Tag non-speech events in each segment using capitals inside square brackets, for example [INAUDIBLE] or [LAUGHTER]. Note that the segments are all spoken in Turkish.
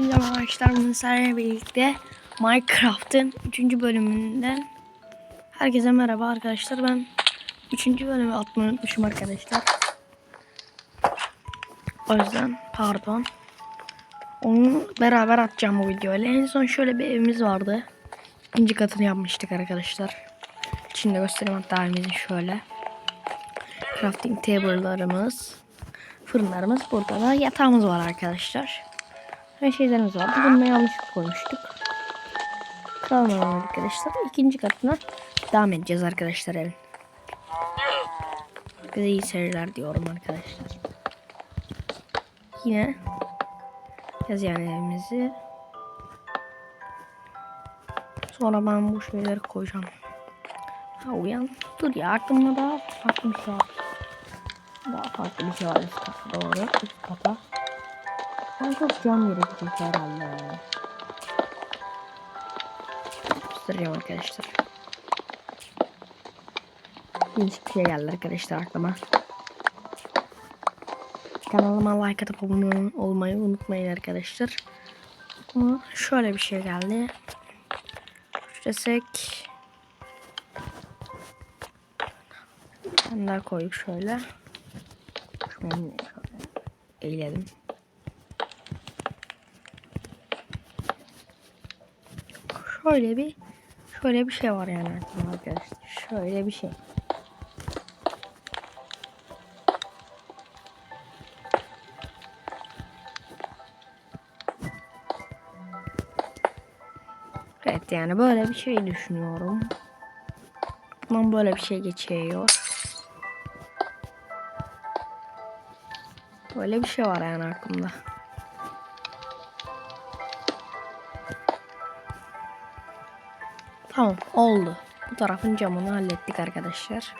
Merhaba arkadaşlar. Sizlerle birlikte Minecraft'ın 3. bölümünden herkese merhaba arkadaşlar. Ben 3. bölümü atmayı unutmuşum arkadaşlar. O yüzden pardon. Onu beraber atacağım bu videoyla. En son şöyle bir evimiz vardı. İkinci katını yapmıştık arkadaşlar. İçinde göstereyim hatta evimizin şöyle. Crafting table'larımız, fırınlarımız burada da yatağımız var arkadaşlar. Her şeylerimiz vardı. Bunu yanlışlıkla koymuştuk. Kalmadan arkadaşlar. İkinci katına devam edeceğiz arkadaşlar evin. Bize iyi seyirler diyorum arkadaşlar. Yine yaz yani evimizi. Sonra ben bu şeyleri koyacağım. Ha uyan. Dur ya aklımda daha farklı bir şey var. Daha farklı bir şey var doğru. Üst kata. Ben cam gerekecek herhalde. ya. Göstereceğim arkadaşlar. Değişik bir şey geldi arkadaşlar aklıma. Kanalıma like atıp abone olmayı unutmayın arkadaşlar. Şöyle bir şey geldi. Desek Ben daha koyup şöyle. Şöyle şöyle Şöyle bir şöyle bir şey var yani arkadaşlar. Şöyle bir şey. Evet yani böyle bir şey düşünüyorum. Aklımdan böyle bir şey geçiyor. Böyle bir şey var yani aklımda. Tamam oldu. Bu tarafın camını hallettik arkadaşlar.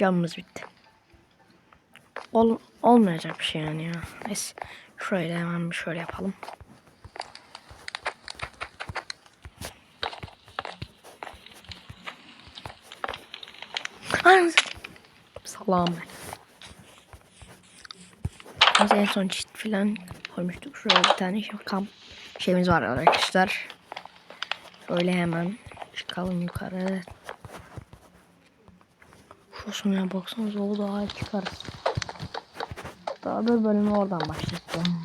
Camımız bitti. Ol, olmayacak bir şey yani ya. Neyse şöyle hemen bir şöyle yapalım. Salam. Biz en son çift falan koymuştuk. Şuraya bir tane şey, kamp şeyimiz var arkadaşlar. Şöyle hemen çıkalım yukarı. Şu sunuya baksanıza o daha çıkarız. Daha bir bölümü oradan başlayacağım.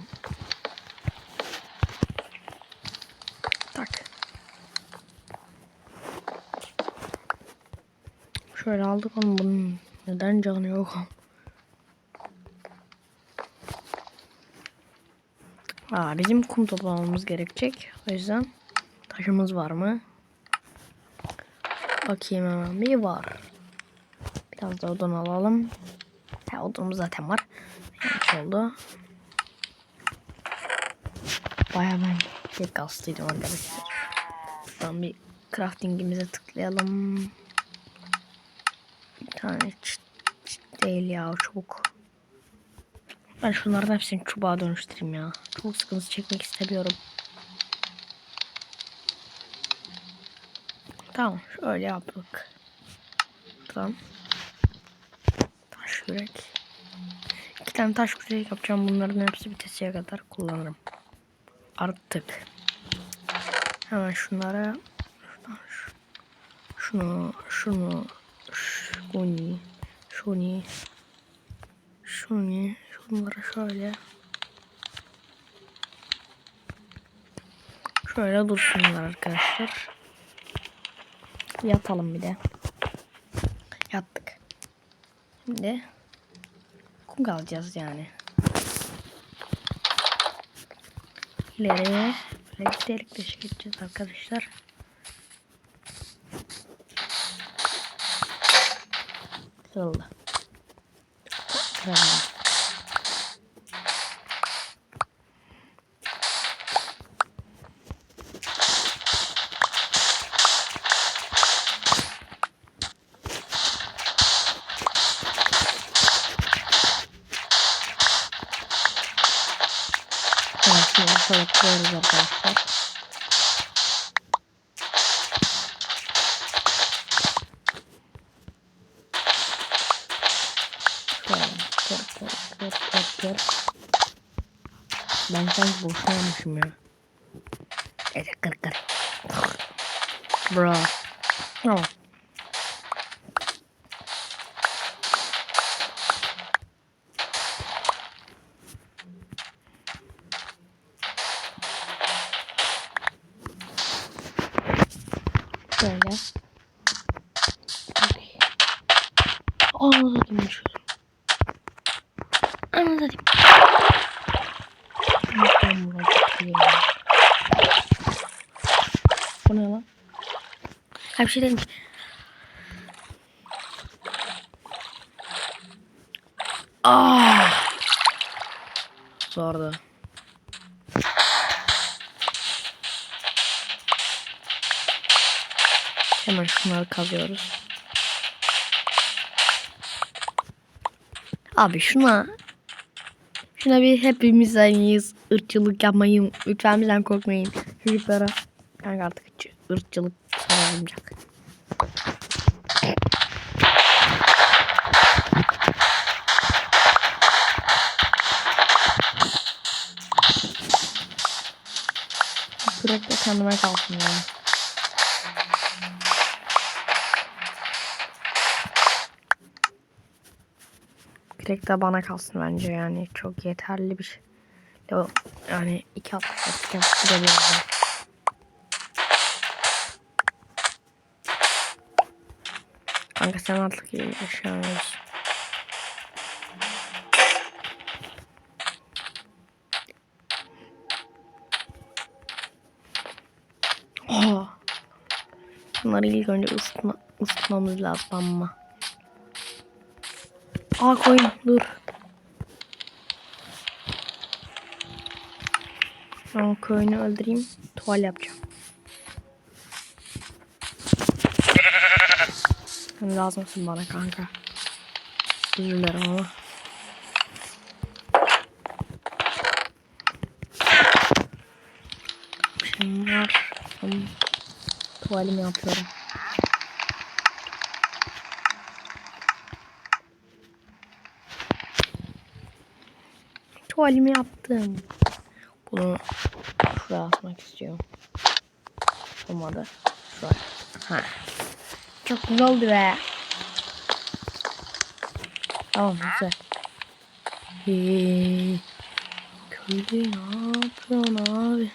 Tak. Şöyle aldık ama bunun neden canı yok? Aa, bizim kum toplamamız gerekecek. O yüzden taşımız var mı? Bakayım hemen bir var. Biraz da odun alalım. Ha, odunumuz zaten var. Yanlış oldu. Baya ben şey kastıydım arkadaşlar. Şuradan bir craftingimize tıklayalım. Bir tane değil ya çubuk. Ben şunların hepsini çubuğa dönüştüreyim ya. Çok sıkıntı çekmek istemiyorum. Tamam şöyle yaptık. Tamam. Taş yürek. İki tane taş yürek yapacağım. Bunların hepsi bitesiye kadar kullanırım. Artık. Hemen şunlara şunu şunu şunu şunu şunu şunları şöyle şöyle dursunlar arkadaşlar. Yatalım bir de. Yattık. Şimdi kum kalacağız yani. İleri böyle delik deşik edeceğiz arkadaşlar. Kırıldı. şöyle koyuyoruz arkadaşlar. Şöyle kır kır kır kır. Ben sanki boşuna yapmışım ya. Evet kır kır. Bro. No. Şöyle. Okey. Anladım şöyle. Anladım. Lütfen buna bakayım. Bu ne lan? Ha bir şey demiş. Ah. Zordu. Hemen şunları kazıyoruz. Abi şuna şuna bir hepimiz aynıyız. Irkçılık yapmayın. Lütfen bizden korkmayın. Çocuklara. Kanka artık ırkçılık sağlamayacak. Kendime kalsın yani. Direkt de bana kalsın bence yani çok yeterli bir şey. Ya- Yani iki artık gidebiliriz. Kanka sen artık yaşayamıyorsun. Bunları ilk önce ısıtma, ısıtmamız lazım ama. Aa koyun dur. Ben koyunu öldüreyim. Tuval yapacağım. Sen lazımsın bana kanka. Dilerim ama. Şimdi var. Tamam. Tuvalimi yapıyorum. Tuvalimi yaptım. Bunu şuraya asmak istiyorum. Olmadı. Şuraya. Ha. Çok güzel oldu be. Tamam güzel. Hey. Köylü ne yapıyorsun abi?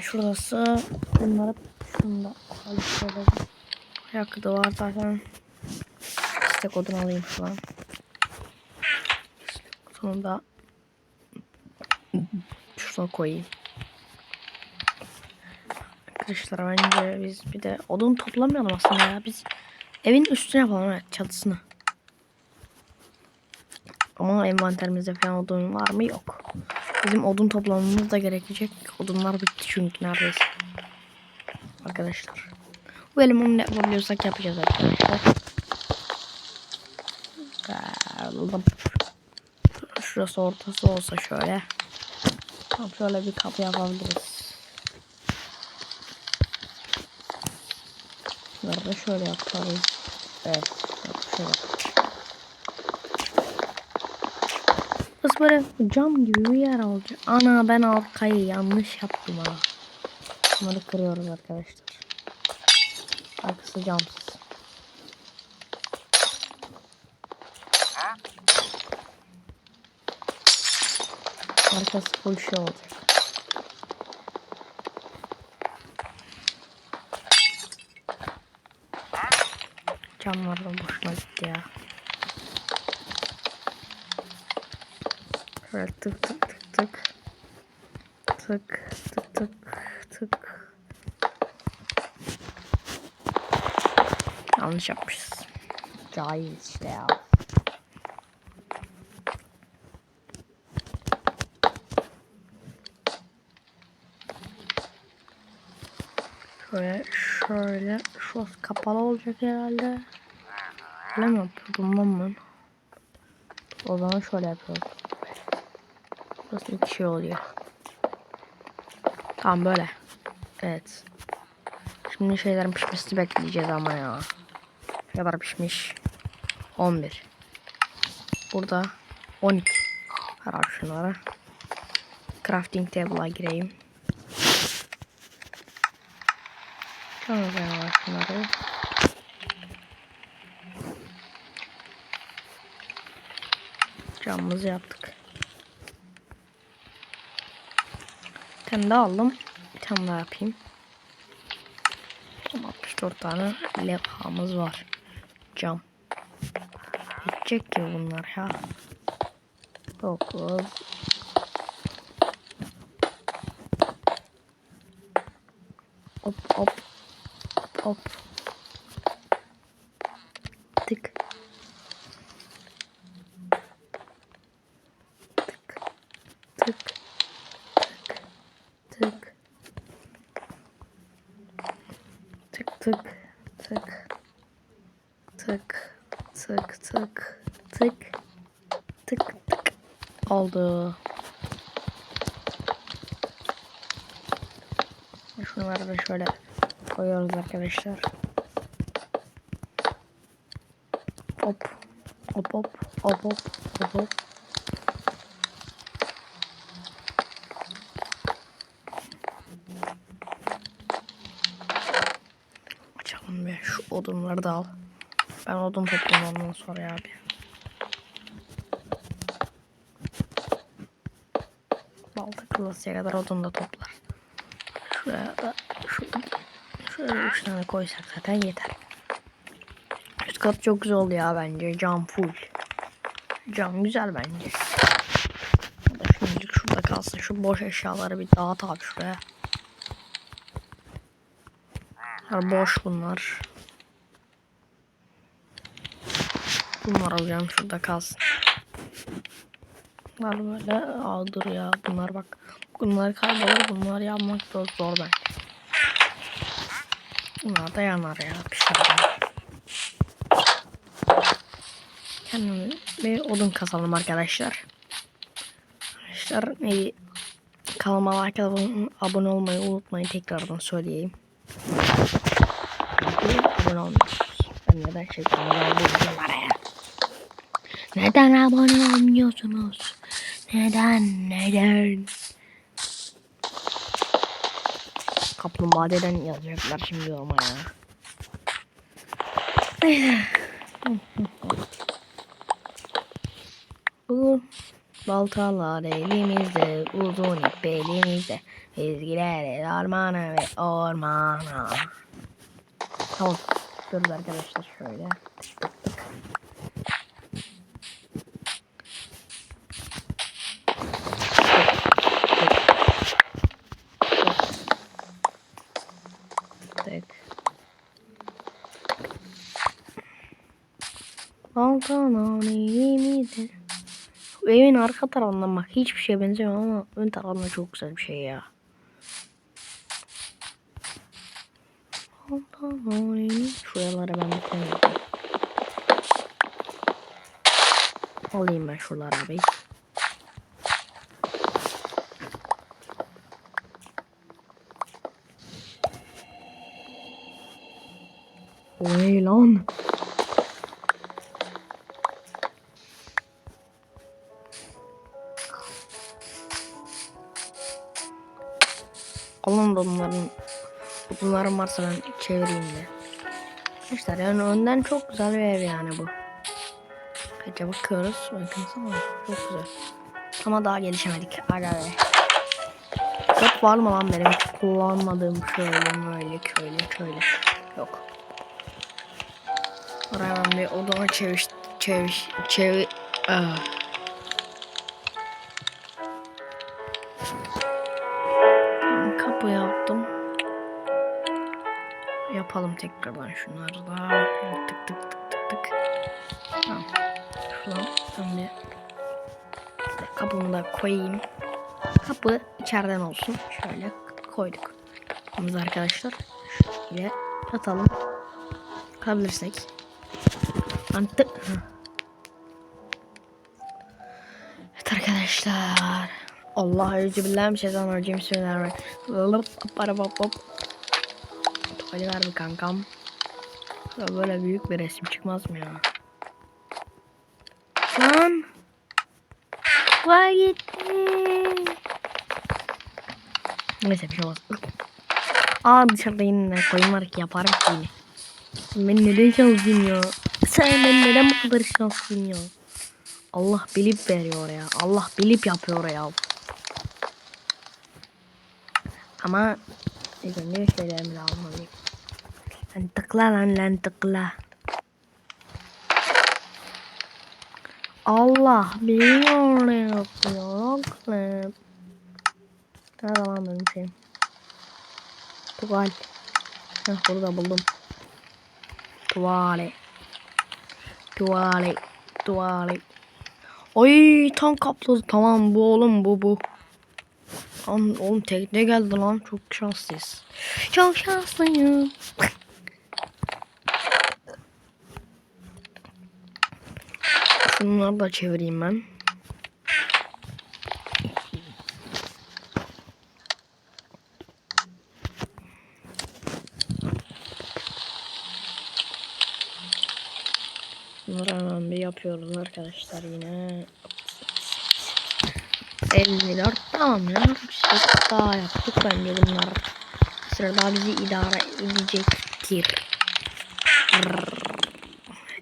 Şurası. Bunları şunda çalıştıralım. Ayakkabı da var zaten. İstek odun alayım şu an. Sonunda şuna koyayım. Arkadaşlar bence biz bir de odun toplamayalım aslında ya. Biz evin üstüne yapalım evet çatısını. Ama envanterimizde falan odun var mı? Yok. Bizim odun toplamamız da gerekecek. Odunlar bitti çünkü neredeyse. Arkadaşlar. Bu onu ne yapabiliyorsak yapacağız arkadaşlar. Şurası ortası olsa şöyle. Tam şöyle bir kapı yapabiliriz. Bunları da şöyle yaparız. Evet. Şöyle. Kız böyle cam gibi bir yer olacak. Ana ben arkayı yanlış yaptım ha. Bunları kırıyoruz arkadaşlar. Arkası camsız. Arkası full şey olacak. Camlardan boşuna gitti ya. Şöyle tık tık tık tık. Tık tık tık tık. Yanlış yapmışız. Cahil işte ya. Şöyle şöyle şu kapalı olacak herhalde. Öyle mi yapıyordum lan ben? O zaman şöyle yapıyorum. Şurası iki şey oluyor. Tamam böyle. Evet. Şimdi şeylerin pişmesini bekleyeceğiz ama ya. Kadar pişmiş? 11. Burada 12. Ver abi şunları. Crafting table'a gireyim. Tamam ben şunları. Camımızı yaptık. Tane daha aldım. Bir tane daha yapayım. Tam 64 tane levhamız var. Cam. Yetecek ki bunlar ya. 9 Hop hop hop. Tık. Tık. Tık. Tık. Tık tık tık. Tık tık tık tık. Tık. Oldu. Şunları da şöyle koyuyoruz arkadaşlar. Hop. Hop hop. Hop hop. Hop hop. Açalım bir şu odunları da al. Ben odun toplayayım ondan sonra abi. Balta kırılasıya kadar odun da toplar. Şuraya da şurada şöyle üç tane koysak zaten yeter. Üst kat çok güzel oldu ya bence. Cam full. Cam güzel bence. Bu da şimdilik şurada kalsın. Şu boş eşyaları bir dağıt abi şuraya. Bunlar boş bunlar. Bunlar alacağım şurada kalsın. Bunlar böyle aa dur ya bunlar bak. Bunlar kaybolur bunlar yapmak da zor ben. Bunlar da yanar ya pişer. Kendime bir odun kazalım arkadaşlar. Arkadaşlar e, kanalıma like abone, olmayı unutmayın tekrardan söyleyeyim. Abone olmuyorsunuz. Ben neden çekiyorum ben? Neden abone olmuyorsunuz? Neden? Neden? Kaplumbağa deden yazacaklar şimdi yoruma ya. [LAUGHS] Bu baltalar elimizde, uzun ip elimizde. Biz gideriz ormana ve ormana. Tamam. Durun arkadaşlar şöyle. Tık. Tık. Baltalar elimizde. Şu evin arka tarafından bak hiçbir şeye benzemiyor ama ön tarafında çok güzel bir şey ya. Şuralara ben koyayım. Alayım ben şuraları abi. O ne lan? Da bunların bunların varsa ben çevireyim de. Arkadaşlar yani önden çok güzel bir ev yani bu. Peki bakıyoruz. Bakın çok güzel. Ama daha gelişemedik. Aga be. Çok var mı lan benim kullanmadığım şöyle böyle şöyle şöyle. Yok. Oraya ben bir odama çevir çevir çevir. Ah. Tekrardan şunları da. Tık tık tık tık tık. Tamam. Şuradan bir kapımı da koyayım. Kapı içeriden olsun. Şöyle koyduk. Kapımızı arkadaşlar. Şöyle atalım. Kalabilirsek. Antı. Evet arkadaşlar. Allah özür şeytan hocam söyler. Para bop bop. Hadi ver bir kankam. Ya Böyle büyük bir resim çıkmaz mı ya? Lan. Vay gitti. Neyse bir şey olmaz. Aa dışarıda yine koyun var ki yaparım ki yine. Ben neden şanslıyım ya? Sen ben neden bu kadar şanslıyım ya? Allah bilip veriyor ya. Allah bilip yapıyor ya. Ama ilk önce şeylerimi almalıyım. Tıkla lan lan tıkla. Allah biliyor ne yapıyor oğlum. Nerede lan benim şeyim? Tuval. Heh burada buldum. Tuvale. Tuvale. Tuvale. Ay tam kapladı. Tamam bu oğlum bu bu. Lan oğlum tekne geldi lan. Çok şanslıyız. Çok şanslıyım. Şunları da çevireyim ben. Bunları hemen bir yapıyoruz arkadaşlar yine. 54 tamam ya. Bir şey daha yaptık bence bunlar. Bir süre daha bizi idare edecektir.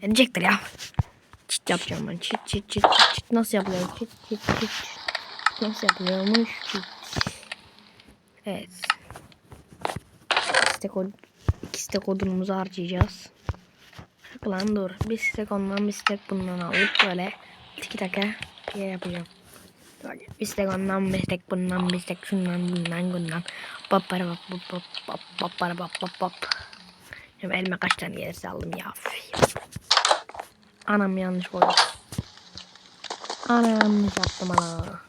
Edecektir ya. Çit yapacağım ben. Çit çit çit çit. çit. Nasıl yapılıyor? Çit çit çit. çit. Nasıl yapılıyormuş? Çit. Evet. İstek od iki stek odunumuzu harcayacağız. Lan dur. Bir stek ondan bir stek bundan alıp böyle iki dakika bir şey yapacağım. Böyle bir stek ondan bir stek bundan bir stek şundan bundan bundan. Bap para bap bap bap bap para bap bap bap. Elime kaç tane gelirse aldım ya. Üf. Anam yanlış koydu. Ana yanlış yaptım ana.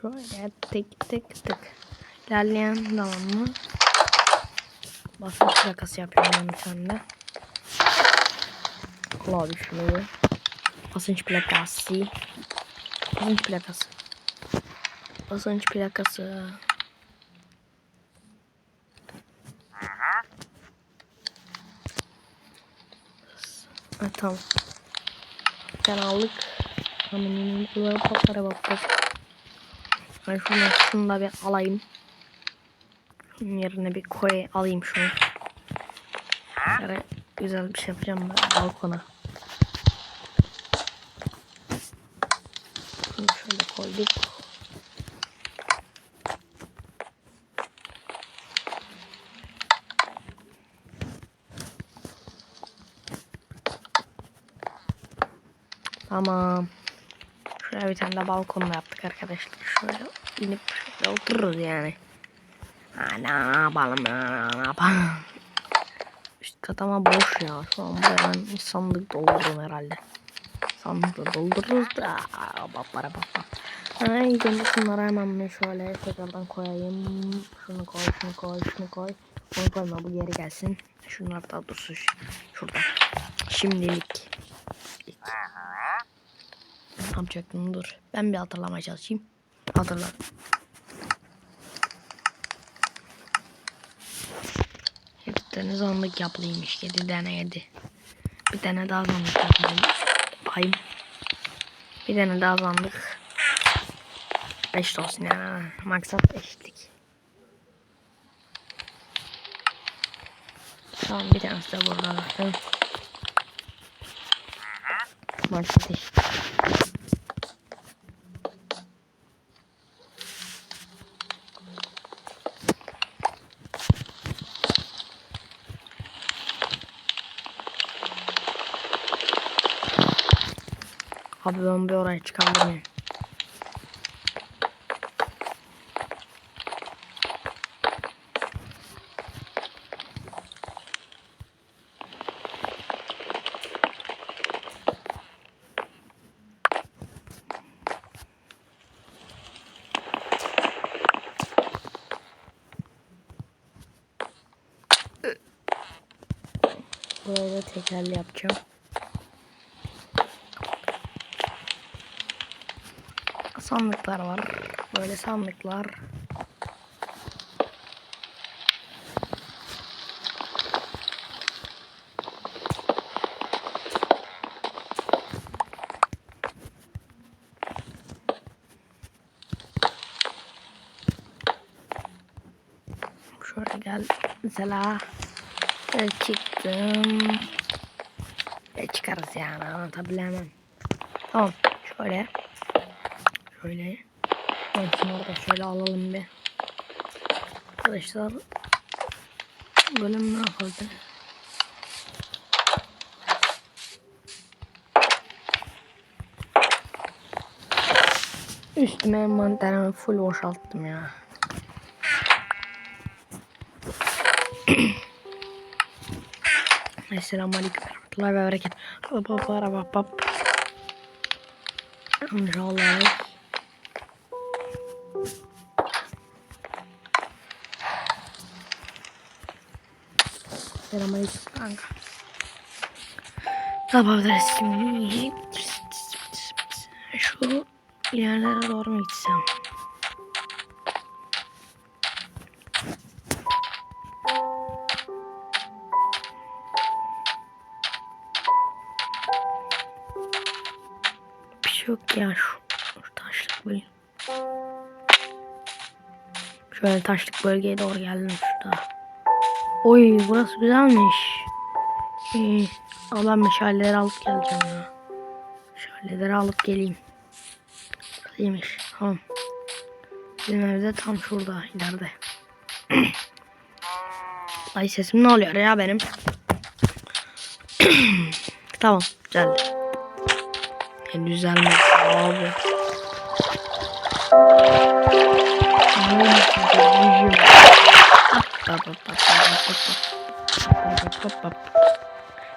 Şöyle tık tık tık. İlerleyen zamanla basınç plakası yapıyorum ben bir tane de. Şunu bir. Basınç plakası. Basınç plakası. Basınç plakası. Ha, tamam. Tane aldık. Hemen bunları patlara baktık. Ben şunu, şunu da bir alayım. Yerine bir koy alayım şunu. Şöyle güzel bir şey yapacağım ben balkona. Şunu şöyle koyduk. Tamam. Şuraya bir tane de balkonla yaptık arkadaşlar. Şöyle inip şöyle otururuz yani. Ha, ne yapalım ya, ne yapalım. Üst kat ama boş ya. Buraya ben sandık doldururum herhalde. Sandıkla doldururuz da. Bak para bak bak. Ay şimdi şunları hemen bir şöyle tekrardan koyayım. Şunu koy, şunu koy, şunu koy. Onu koyma bu geri gelsin. Şunlar da dursun şurada. Şimdilik. Ne yapacaktım dur. Ben bir hatırlamaya çalışayım. Hatırladım. Bir tane zanlık yapılıymış. 7 tane 7. Bir tane daha zanlık yapayım. Yapayım. Bir tane daha zanlık. Eşit olsun yani. Maksat eşitlik. Tamam bir tanesi de burada zaten. Maksat eşit. Abi ben bir oraya çıkabilirim. Buraya da tekerli yapacağım. Sandıklar var. Böyle sandıklar. Şöyle gel. Mesela çıktım. Ve çıkarız yani anlatabilemem. Tamam şöyle. Şöyle. Ben şunları da şöyle alalım bir. Arkadaşlar. Bölüm ne yapalım? Üstüme envanterimi full boşalttım ya. [CLEARS THROAT] Esselamu Aleyküm ve Rahmetullahi ve. Hop hop hop hop hop. İnşallah. Yapabiliriz şimdi? Şu ilerlere doğru mu gitsem? Bir şey yok ya şu, şu taşlık bölge. Şöyle taşlık bölgeye doğru geldim şurada. Oy burası güzelmiş. İyi. Ben meşaleleri alıp geleceğim ya. Meşaleleri alıp geleyim. İyiymiş. Tamam. Bizim evde tam şurada ileride. [CLEARS THROAT] Ay sesim ne oluyor ya benim? [CLEARS THROAT] tamam güzeldi. En düzelmez abi.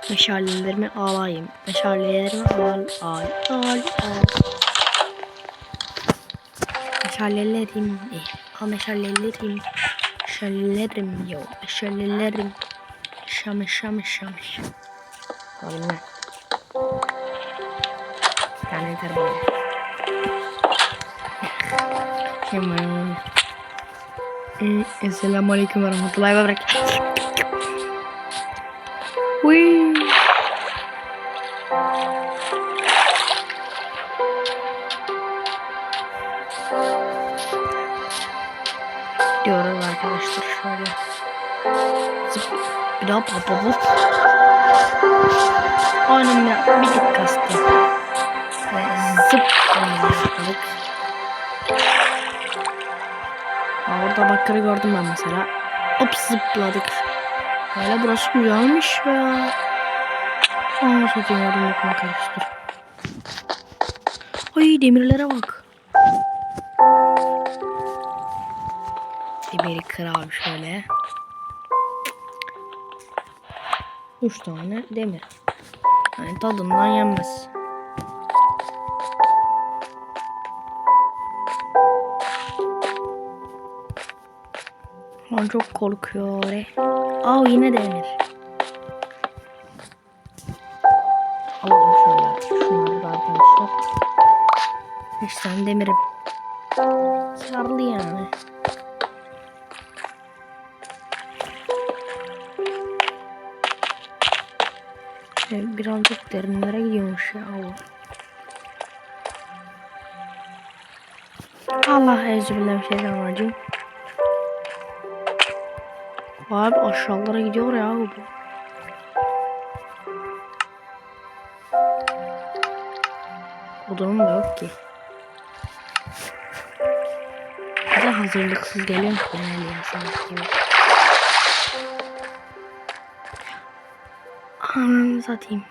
Meşalelerimi alayım. Meşalelerimi al al al al. Meşalelerim al meşalelerim. Meşalelerim yo meşalelerim. Şam şam şam şam. Vallahi. Yani yeter bana. Hemen. Ee, Esselamu Aleyküm ve Rahmetullahi ve Berekatuhu. Uy. Diyoruz arkadaşlar şöyle. Zıp. Bir daha papa bu. Aynen ya. Bir tık kastı. Ve zıp. Yaptık. Orada bakırı gördüm ben mesela. Hop zıpladık. Böyle burası güzelmiş be ya. Aa satayım yardım yapma karıştır. Ay demirlere bak. Demiri kır abi şöyle. Üç tane demir. Yani tadından yenmez. Ben çok korkuyor. Aa yine demir. Alalım şöyle. Şunları da arkadaşlar. Beş tane demirim. Karlı yani. Ee, Birazcık derinlere gidiyormuş ya. Allah. Allah Euzubillahimineşşeytanirracim. Abi aşağılara gidiyor ya bu. Odunum da yok ki. Bir de hazırlıksız geliyorum genel ya salak gibi. Ananı satayım.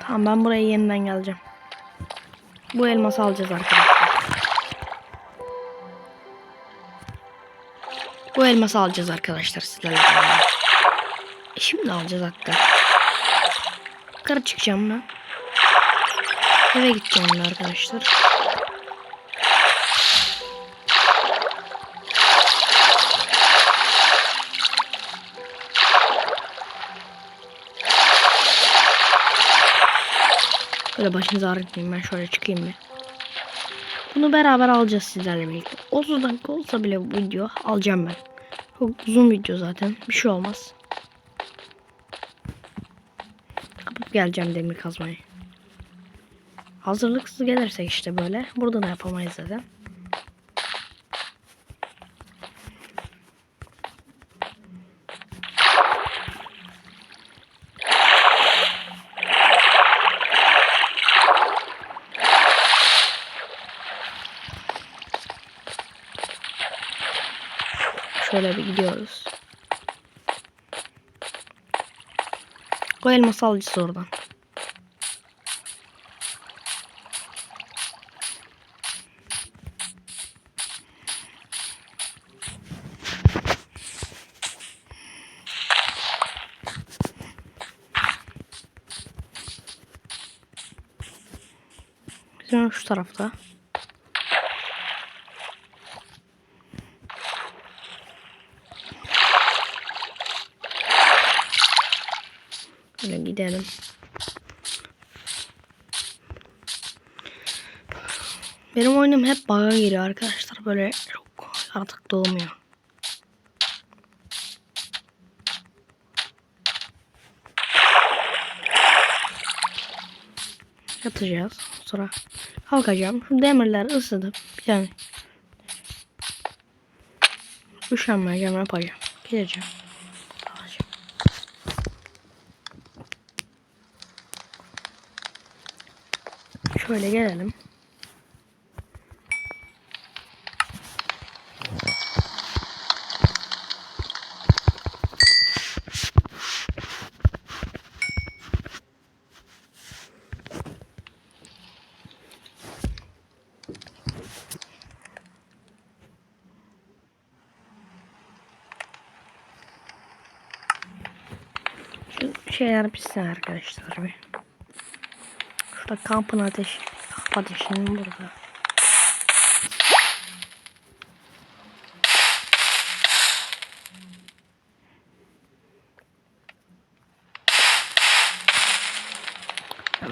Tamam ben buraya yeniden geleceğim. Bu elması alacağız arkadaşlar. Bu elması alacağız arkadaşlar sizlerle. E şimdi alacağız hatta. Yukarı çıkacağım ben. Eve gideceğim arkadaşlar. Böyle başınızı ağrıtmayayım ben şöyle çıkayım bir. Bunu beraber alacağız sizlerle birlikte. 30 dakika olsa bile bu video alacağım ben. Çok uzun video zaten. Bir şey olmaz. Kapıp geleceğim demir kazmayı. Hazırlıksız gelirsek işte böyle. Burada da yapamayız zaten. Şöyle bir gidiyoruz. O elması alacağız oradan. Şu tarafta. Böyle gidelim. Benim oyunum hep bug'a giriyor arkadaşlar. Böyle artık dolmuyor. Yatacağız. Sonra kalkacağım. Şu demirleri ısıtıp yani üşenmeyeceğim yapacağım. Gideceğim. Alacağım. Şöyle gelelim. Şeyler pişsin arkadaşlar bir. Şurada kampın ateşi. Kamp ateşinin burada.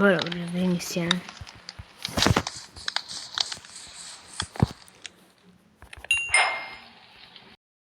Böyle olur en iyisi yani.